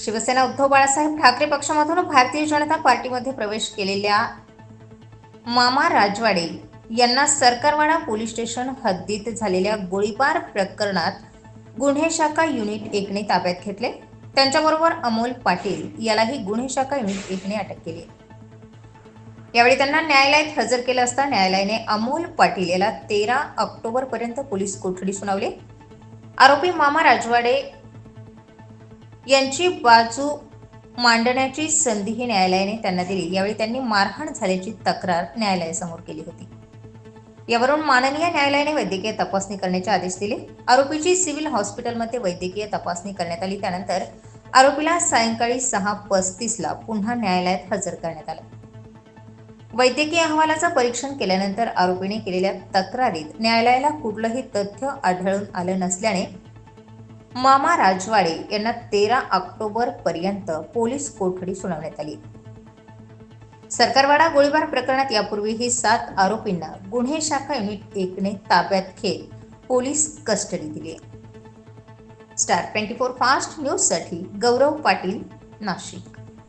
शिवसेना उद्धव बाळासाहेब ठाकरे पक्षामधून भारतीय जनता पार्टीमध्ये प्रवेश केलेल्या मामा राजवाडे यांना सरकारवाडा पोलीस स्टेशन हद्दीत झालेल्या गोळीबार प्रकरणात गुन्हे शाखा युनिट एकने ताब्यात घेतले. त्यांच्याबरोबर अमोल पाटील यालाही गुन्हे शाखा युनिट एकने अटक केली. यावेळी त्यांना न्यायालयात हजर केलं असता न्यायालयाने अमोल पाटील याला तेरा ऑक्टोबर पर्यंत पोलीस कोठडी सुनावली. आरोपी मामा राजवाडे यांची बाजू मांडण्याची संधीही न्यायालयाने त्यांना दिली. यावेळी त्यांनी मारहाण झाल्याची तक्रार न्यायालयासमोर केली होती. यावरून माननीय न्यायालयाने वैद्यकीय तपासणी करण्याचे आदेश दिले. आरोपीची सिव्हिल हॉस्पिटलमध्ये वैद्यकीय तपासणी करण्यात आली. त्यानंतर आरोपीला सायंकाळी सहा पस्तीसला पुन्हा न्यायालयात हजर करण्यात आलं. वैद्यकीय अहवालाचं परीक्षण केल्यानंतर आरोपीने केलेल्या तक्रारीत न्यायालयाला कुठलंही तथ्य आढळून आलं नसल्याने मामा राजवाडे यांना तेरा ऑक्टोबर पर्यंत पोलीस कोठडी सुनावण्यात आली. सरकारवाडा गोळीबार प्रकरणात यापूर्वीही सात आरोपींना गुन्हे शाखा युनिट एकने ताब्यात घेत पोलीस कस्टडी दिली. स्टार ट्वेंटी फोर फास्ट न्यूजसाठी गौरव पाटील नाशिक.